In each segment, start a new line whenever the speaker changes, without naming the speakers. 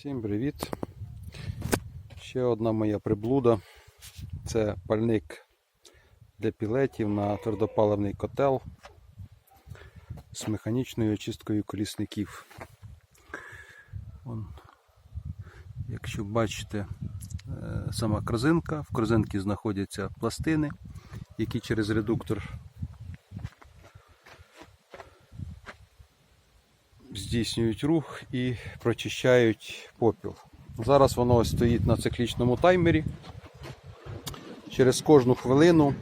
Всім привіт! Ще одна моя приблуда. Це пальник для пілетів на твердопаливний котел з механічною очисткою колісників. Вон, якщо бачите, е, сама корзинка, в корзинці знаходяться пластини, які через редуктор здійснюють рух і прочищають попіл. Зараз воно ось стоїть на циклічному таймері. Через кожну хвилину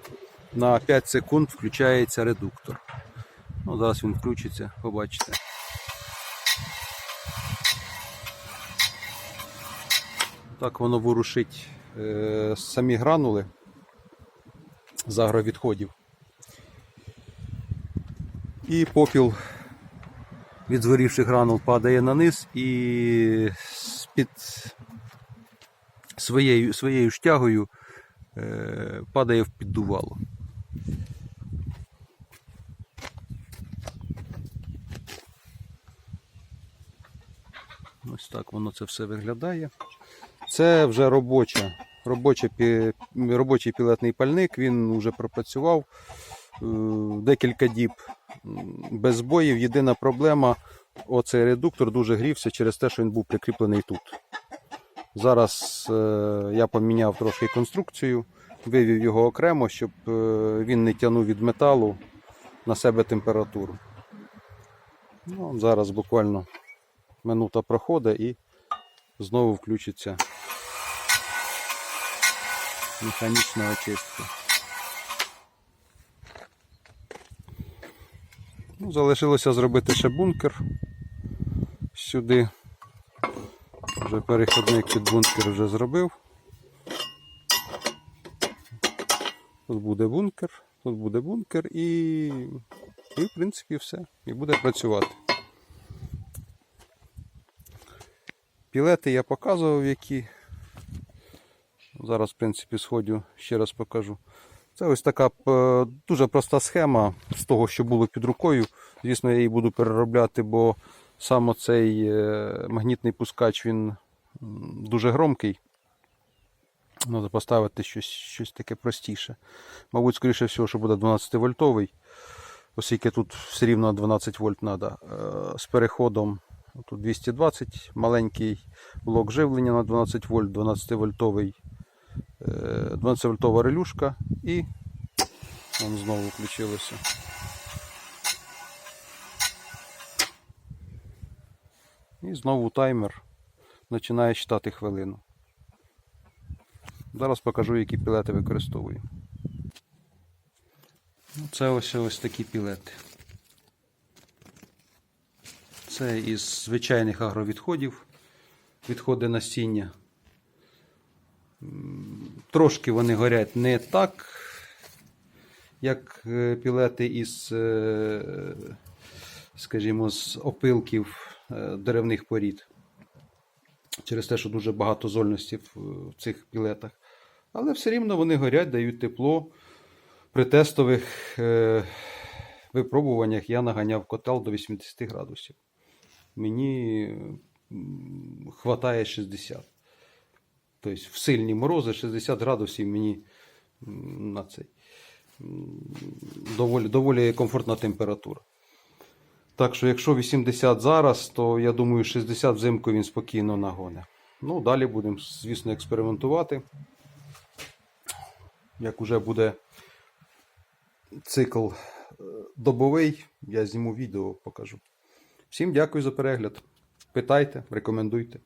на 5 секунд включається редуктор. Ну, Зараз він включиться, побачите. Так воно ворушить е, самі гранули з агровідходів. І попіл від згорівших гранул падає на низ і під своєю, своєю штягою е, падає в піддувало. Ось так воно це все виглядає. Це вже робоча, робоча, робочий пілетний пальник, він вже пропрацював декілька діб без збоїв. Єдина проблема, оцей редуктор дуже грівся через те, що він був прикріплений тут. Зараз е, я поміняв трошки конструкцію, вивів його окремо, щоб е, він не тягнув від металу на себе температуру. Ну, зараз буквально минута проходить і знову включиться механічна очистка. Ну, залишилося зробити ще бункер сюди. Вже переходник під бункер вже зробив. Тут буде бункер, тут буде бункер і, і в принципі все. І буде працювати. Пілети я показував, які. Зараз, в принципі, сходю, ще раз покажу. Це ось така е, дуже проста схема з того, що було під рукою. Звісно, я її буду переробляти, бо саме цей е, магнітний пускач він дуже громкий. Треба поставити щось щось таке простіше. Мабуть, скоріше всього, що буде 12-вольтовий, оскільки тут все рівно 12 вольт треба. З переходом тут 220, маленький блок живлення на 12 вольт, 12-вольтовий Е, 12-вольтова релюшка і вон знову включилося. І знову таймер починає читати хвилину. Зараз покажу, які пілети використовую. Ну, це ось ось такі пілети. Це із звичайних агровідходів, відходи насіння. Трошки вони горять не так, як е, пілети із, е, скажімо, з опилків е, деревних порід. Через те, що дуже багато зольності в цих пілетах. Але все рівно вони горять, дають тепло. При тестових випробуваннях я наганяв котел до 80 градусів. Мені хватає 60. Тобто в сильні морози 60 градусів мені на цей доволі, доволі комфортна температура. Так що, якщо 80 зараз, то я думаю, 60 взимку він спокійно нагоне. Ну, далі будемо, звісно, експериментувати. Як уже буде цикл е, добовий, я зніму відео, покажу. Всім дякую за перегляд. Питайте, рекомендуйте.